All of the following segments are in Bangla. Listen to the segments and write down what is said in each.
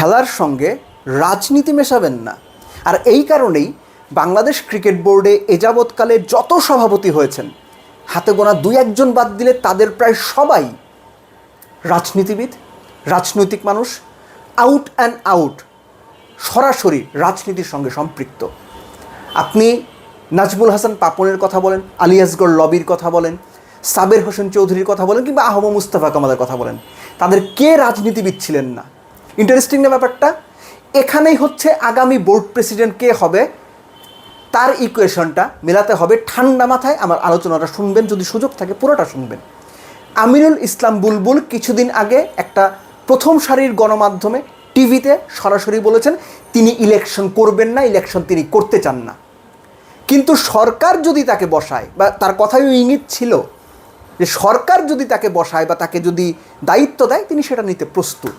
খেলার সঙ্গে রাজনীতি মেশাবেন না। আর এই কারণেই বাংলাদেশ ক্রিকেট বোর্ডে এযাবৎকালে যত সভাপতি হয়েছেন, হাতে গোনা দুই একজন বাদ দিলে তাদের প্রায় সবাই রাজনীতিবিদ, রাজনৈতিক মানুষ আউট অ্যান্ড আউট সরাসরি রাজনীতির সঙ্গে সম্পৃক্ত। আপনি নাজমুল হাসান পাপনের কথা বলেন আলিয়াসগড় লবির কথা বলেন, সাবের হোসেন চৌধুরীর কথা বলেন, কিংবা আহম মুস্তাফা কামালের কথা বলেন, তাদের কে রাজনীতিবিদ ছিলেন না? ইন্টারেস্টিং না ব্যাপারটা? এখানেই হচ্ছে আগামী বোর্ড প্রেসিডেন্ট কে হবে? তার ইকুয়েশনটা মেলাতে হবে ঠান্ডা মাথায়। আমার আলোচনাটা শুনবেন, যদি সুযোগ থাকে পুরোটা শুনবেন। আমিরুল ইসলাম বুলবুল কিছুদিন আগে একটা প্রথম সারির গণমাধ্যমে টিভিতে সরাসরি বলেছেন, তিনি ইলেকশন করবেন না ইলেকশন তিনি করতে চান না। কিন্তু সরকার যদি তাকে বসায়, বা তার কথাই ইঙ্গিত ছিল যে সরকার যদি তাকে বসায় বা তাকে যদি দায়িত্ব দেয়, তিনি সেটা নিতে প্রস্তুত।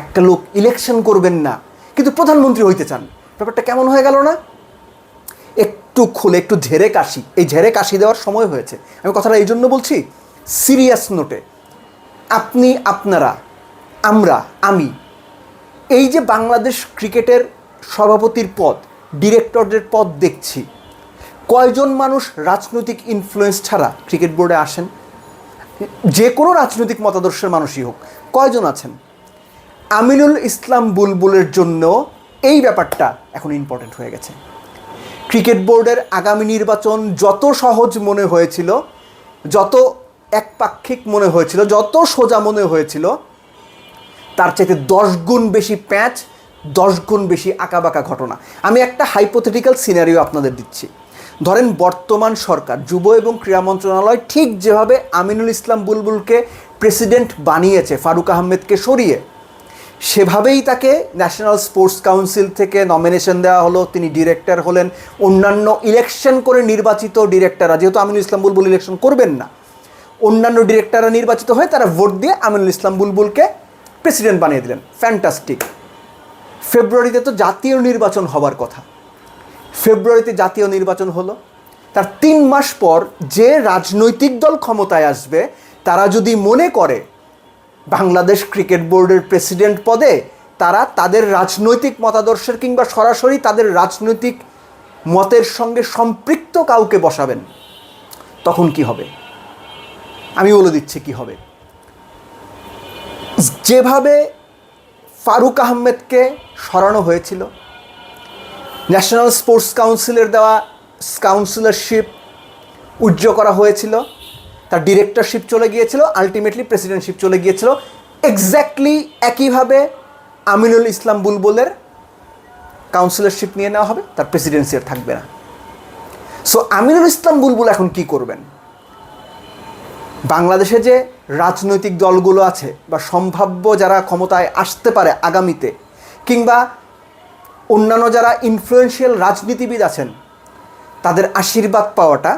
একটা লোক ইলেকশন করবেন না, কিন্তু প্রধানমন্ত্রী হইতে চান। ব্যাপারটা কেমন হয়ে গেল না? একটু খুলে, একটু ঝেড়ে কাশি। এই ঝেড়ে কাশি দেওয়ার সময় হয়েছে। আমি কথাটা এই জন্য বলছি সিরিয়াস নোটে আপনি, আপনারা, আমরা, আমি, এই যে বাংলাদেশ ক্রিকেটের সভাপতির পদ, ডিরেক্টরদের পদ দেখছি, কয়জন মানুষ রাজনৈতিক ইনফ্লুয়েন্স ছাড়া ক্রিকেট বোর্ডে আসেন? যে কোনো রাজনৈতিক মতাদর্শের মানুষই হোক, কয়জন আছেন? আমিনুল ইসলাম বুলবুলের জন্য এই ব্যাপারটা এখন ইম্পর্টেন্ট হয়ে গেছে। ক্রিকেট বোর্ডের আগামী নির্বাচন যত সহজ মনে হয়েছিল, যত একপাক্ষিক মনে হয়েছিল, যত সোজা মনে হয়েছিল, তার চাইতে দশ গুণ বেশি প্যাচ, দশ গুণ বেশি আঁকাবাঁকা ঘটনা। আমি একটা হাইপোথেটিক্যাল সিনারিও আপনাদের দিচ্ছি। ধরেন বর্তমান সরকার, যুব এবং ক্রীড়া মন্ত্রণালয় ঠিক যেভাবে আমিনুল ইসলাম বুলবুলকে প্রেসিডেন্ট বানিয়েছে, ফারুক আহমেদকে সরিয়ে সেভাবেই তাকে ন্যাশনাল স্পোর্টস কাউন্সিল থেকে নমিনেশন দেওয়া হলো। তিনি ডিরেক্টর হলেন। অন্যান্য ইলেকশন করে নির্বাচিত ডিরেক্টররা যেহেতু আমিনুল ইসলাম বুলবুল ইলেকশন করবেন না। অন্যান্য ডিরেক্টররা নির্বাচিত হয়ে তারা ভোট দিয়ে আমিনুল ইসলাম বুলবুলকে প্রেসিডেন্ট বানিয়ে দিলেন। ফ্যান্টাস্টিক ফেব্রুয়ারিতে তো জাতীয় নির্বাচন হবার কথা। ফেব্রুয়ারিতে জাতীয় নির্বাচন হলো। তার তিন মাস পর যে রাজনৈতিক দল ক্ষমতায় আসবে, তারা যদি মনে করে বাংলাদেশ ক্রিকেট বোর্ডের প্রেসিডেন্ট পদে তারা তাদের রাজনৈতিক মতাদর্শের কিংবা সরাসরি তাদের রাজনৈতিক মতের সঙ্গে সম্পৃক্ত কাউকে বসাবেন, তখন কি হবে? আমি বলে দিচ্ছি কি হবে। যেভাবে ফারুক আহমেদকে সরানো হয়েছিল, ন্যাশনাল স্পোর্টস কাউন্সিলের দেওয়া কাউন্সিলরশিপ উজ্জ করা হয়েছিল তার ডিরেক্টরশিপ চলে গিয়েছিল আলটিমেটলি প্রেসিডেন্টশিপ চলে গিয়েছিল। এক্স্যাক্টলি একইভাবে আমিনুল ইসলাম বুলবুলের কাউন্সিলরশিপ নিয়ে নেওয়া হবে, তার প্রেসিডেন্সি আর থাকবে না। সো আমিনুল ইসলাম বুলবুল এখন কি করবেন? বাংলাদেশে যে রাজনৈতিক দলগুলো আছে বা সম্ভাব্য যারা ক্ষমতায় আসতে পারে আগামীতে, কিংবা অন্যান্য যারা ইনফ্লুয়েন্সিয়াল রাজনীতিবিদ আছেন, তাদের আশীর্বাদ পাওয়াটা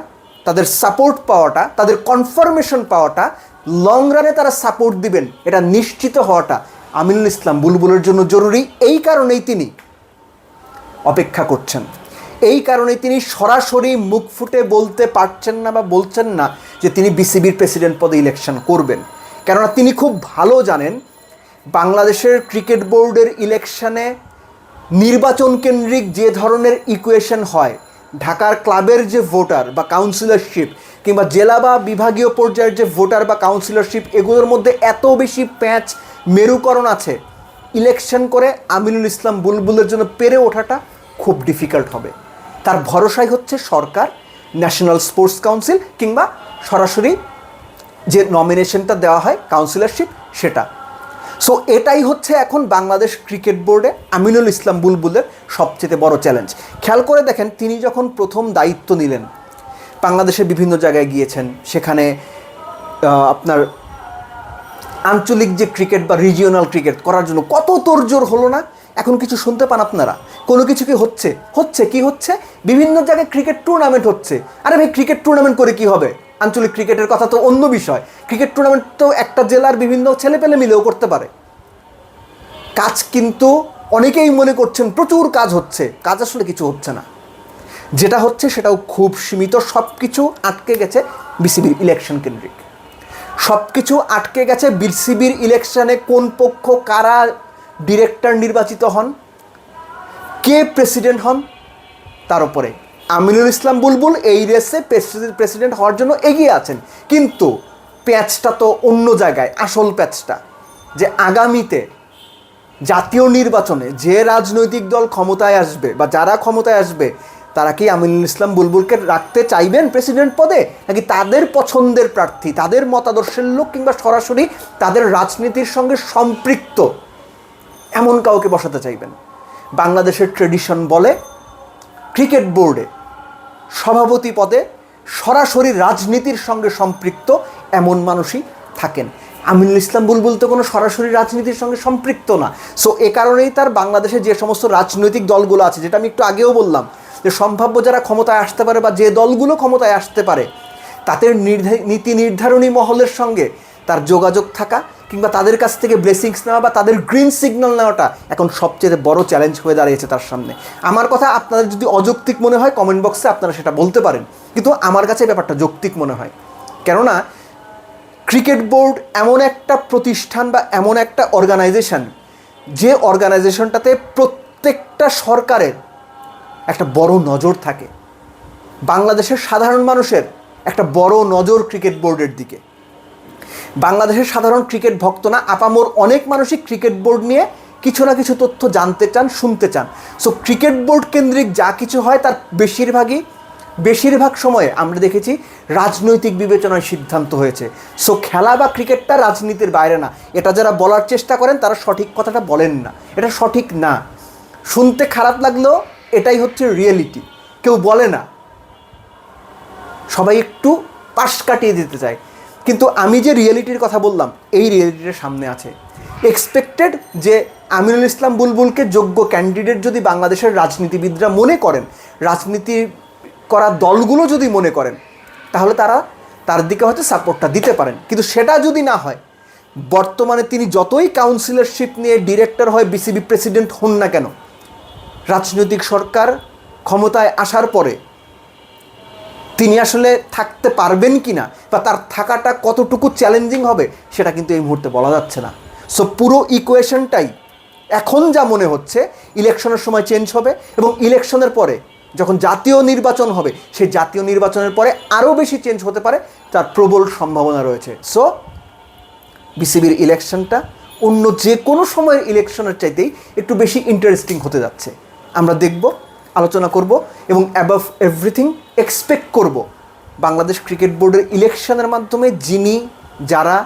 তাদের সাপোর্ট পাওয়াটা, তাদের কনফার্মেশন পাওয়াটা লং রানে তারা সাপোর্ট দিবেন। এটা নিশ্চিত হওয়াটা আমিনুল ইসলাম বুলবুলের জন্য জরুরি। এই কারণেই তিনি অপেক্ষা করছেন। এই কারণে তিনি সরাসরি মুখ ফুটে বলতে পারছেন না বা বলছেন না যে তিনি বিসিবির প্রেসিডেন্ট পদে ইলেকশন করবেন। কেননা তিনি খুব ভালো জানেন, বাংলাদেশের ক্রিকেট বোর্ডের ইলেকশনে নির্বাচন কেন্দ্রিক যে ধরনের ইকুয়েশন হয় ঢাকার ক্লাবের যে ভোটার বা কাউন্সিলরশিপ কিংবা জেলা বা বিভাগীয় পর্যায়ের যে ভোটার বা কাউন্সিলরশিপ এগুলোর মধ্যে এত বেশি প্যাঁচ মেরুকরণ আছে। ইলেকশন করে আমিনুল ইসলাম বুলবুলের জন্য পেরে ওঠাটা খুব ডিফিকাল্ট হবে। তার ভরসাই হচ্ছে সরকার ন্যাশনাল স্পোর্টস কাউন্সিল কিংবা সরাসরি যে নমিনেশনটা দেওয়া হয় কাউন্সিলরশিপ সেটা। সো এটাই হচ্ছে এখন বাংলাদেশ ক্রিকেট বোর্ডে আমিনুল ইসলাম বুলবুলের সবচেয়ে বড় চ্যালেঞ্জ খেয়াল করে দেখেন, তিনি যখন প্রথম দায়িত্ব নিলেন, বাংলাদেশের বিভিন্ন জায়গায় গিয়েছেন, সেখানে আপনার আঞ্চলিক যে ক্রিকেট বা রিজিওনাল ক্রিকেট করার জন্য কত তোড়জোড় হলো না, এখন কিছু শুনতে পান আপনারা? কোনো কিছু কি হচ্ছে? হচ্ছে কি হচ্ছে? বিভিন্ন জায়গায় ক্রিকেট টুর্নামেন্ট হচ্ছে। আরে ভাই, ক্রিকেট টুর্নামেন্ট করে কি হবে? আঞ্চলিক ক্রিকেটের কথা তো অন্য বিষয়। ক্রিকেট টুর্নামেন্ট তো একটা জেলার বিভিন্ন ছেলেপেলে মিলেও করতে পারে। কাজ কিন্তু অনেকেই মনে করছেন প্রচুর কাজ হচ্ছে, কাজ আসলে কিছু হচ্ছে না। যেটা হচ্ছে সেটাও খুব সীমিত সব কিছু আটকে গেছে বিসিবির ইলেকশন কেন্দ্রিক। সব কিছু আটকে গেছে বিসিবির ইলেকশনে কোন পক্ষ, কারা ডিরেক্টর নির্বাচিত হন, কে প্রেসিডেন্ট হন, তার উপরে। আমিনুল ইসলাম বুলবুল এই রেসে প্রেসিডেন্ট হওয়ার জন্য এগিয়ে আছেন। কিন্তু প্যাচটা তো অন্য জায়গায়, আসল প্যাচটা, যে আগামীতে জাতীয় নির্বাচনে যে রাজনৈতিক দল ক্ষমতায় আসবে বা যারা ক্ষমতায় আসবে, তারা কি আমিনুল ইসলাম বুলবুলকে রাখতে চাইবেন প্রেসিডেন্ট পদে? নাকি তাদের পছন্দের প্রার্থী, তাদের মতাদর্শের লোক কিংবা সরাসরি তাদের রাজনীতির সঙ্গে সম্পৃক্ত এমন কাউকে বসাতে চাইবেন? বাংলাদেশের ট্রেডিশন বলে, ক্রিকেট বোর্ডে, সভাপতি পদে সরাসরি রাজনীতির সঙ্গে সম্পৃক্ত এমন মানুষই থাকেন। আমিনুল ইসলাম বুলবুল তো কোনো সরাসরি রাজনীতির সঙ্গে সম্পৃক্ত না। সো এ কারণেই তার বাংলাদেশে যে সমস্ত রাজনৈতিক দলগুলো আছে, যেটা আমি একটু আগেও বললাম, যে সম্ভাব্য যারা ক্ষমতায় আসতে পারে বা যে দলগুলো ক্ষমতায় আসতে পারে, তাদের নীতি নির্ধারণী মহলের সঙ্গে তার যোগাযোগ থাকা কিংবা তাদের কাছ থেকে ব্লেসিংস নেওয়া বা তাদের গ্রিন সিগন্যাল নেওয়াটা এখন সবচেয়ে বড় চ্যালেঞ্জ হয়ে দাঁড়িয়েছে তার সামনে। আমার কথা আপনাদের যদি অযৌক্তিক মনে হয় কমেন্ট বক্সে আপনারা সেটা বলতে পারেন। কিন্তু আমার কাছে ব্যাপারটা যৌক্তিক মনে হয়। কেননা ক্রিকেট বোর্ড এমন একটা প্রতিষ্ঠান বা এমন একটা অর্গানাইজেশন যে অর্গানাইজেশনটাতে প্রত্যেকটা সরকারের একটা বড় নজর থাকে। বাংলাদেশের সাধারণ মানুষের একটা বড় নজর ক্রিকেট বোর্ডের দিকে। বাংলাদেশের সাধারণ ক্রিকেট ভক্ত না, আপামোর অনেক মানুষই ক্রিকেট বোর্ড নিয়ে কিছু না কিছু তথ্য জানতে চান, শুনতে চান। সো ক্রিকেট বোর্ড কেন্দ্রিক যা কিছু হয় তার বেশিরভাগই বেশিরভাগ সময়ে আমরা দেখেছি রাজনৈতিক বিবেচনায় সিদ্ধান্ত হয়েছে। সো খেলা বা ক্রিকেটটা রাজনীতির বাইরে না। এটা যারা বলার চেষ্টা করেন, তারা সঠিক কথাটা বলেন না। এটা সঠিক না। শুনতে খারাপ লাগলেও এটাই হচ্ছে রিয়েলিটি কেউ বলে না। সবাই একটু পাশ কাটিয়ে দিতে চায়। কিন্তু আমি যে রিয়েলিটির কথা বললাম, এই রিয়েলিটির সামনে আছে। এক্সপেক্টেড যে আমিনুল ইসলাম বুলবুলকে যোগ্য ক্যান্ডিডেট যদি বাংলাদেশের রাজনীতিবিদরা মনে করেন রাজনীতি করা দলগুলো যদি মনে করেন, তাহলে তারা তার দিকে হয়তো সাপোর্টটা দিতে পারেন। কিন্তু সেটা যদি না হয়, বর্তমানে তিনি যতই কাউন্সিলরশিপ নিয়ে ডিরেক্টর হয় বিসিবি প্রেসিডেন্ট হন না কেন, রাজনৈতিক সরকার ক্ষমতায় আসার পরে তিনি আসলে থাকতে পারবেন কি না বা তার থাকাটা কতটুকু চ্যালেঞ্জিং হবে, সেটা কিন্তু এই মুহূর্তে বলা যাচ্ছে না। সো পুরো ইকুয়েশনটাই এখন যা মনে হচ্ছে ইলেকশনের সময় চেঞ্জ হবে এবং ইলেকশনের পরে যখন জাতীয় নির্বাচন হবে, সেই জাতীয় নির্বাচনের পরে আরও বেশি চেঞ্জ হতে পারে, তার প্রবল সম্ভাবনা রয়েছে। সো বিসিবির ইলেকশনটা অন্য যে কোনো সময়ের ইলেকশনের চাইতেই একটু বেশি ইন্টারেস্টিং হতে যাচ্ছে। আমরা দেখব, আলোচনা করব এবং অ্যাবাভ এভরিথিং এক্সপেক্ট করব। বাংলাদেশ ক্রিকেট বোর্ডের ইলেকশনের মাধ্যমে যিনি, যারা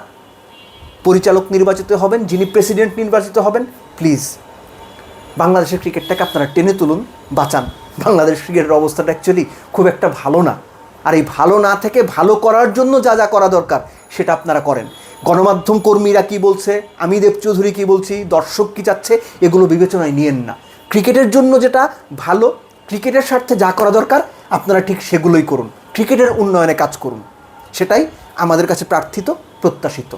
পরিচালক নির্বাচিত হবেন, যিনি প্রেসিডেন্ট নির্বাচিত হবেন প্লিজ বাংলাদেশের ক্রিকেটটাকে আপনারা টেনে তুলুন, বাঁচান। বাংলাদেশ ক্রিকেটের অবস্থাটা অ্যাকচুয়ালি খুব একটা ভালো না। আর এই ভালো না থেকে ভালো করার জন্য যা যা করা দরকার, সেটা আপনারা করেন। গণমাধ্যম কর্মীরা কি বলছে, আমি দেব চৌধুরী কী বলছি, দর্শক কী চাচ্ছে, এগুলো বিবেচনায় নিয়েন না। ক্রিকেটের জন্য যেটা ভালো, ক্রিকেটের স্বার্থে যা করা দরকার, আপনারা ঠিক সেগুলোই করুন। ক্রিকেটের উন্নয়নে কাজ করুন। সেটাই আমাদের কাছে প্রার্থিত, প্রত্যাশিত।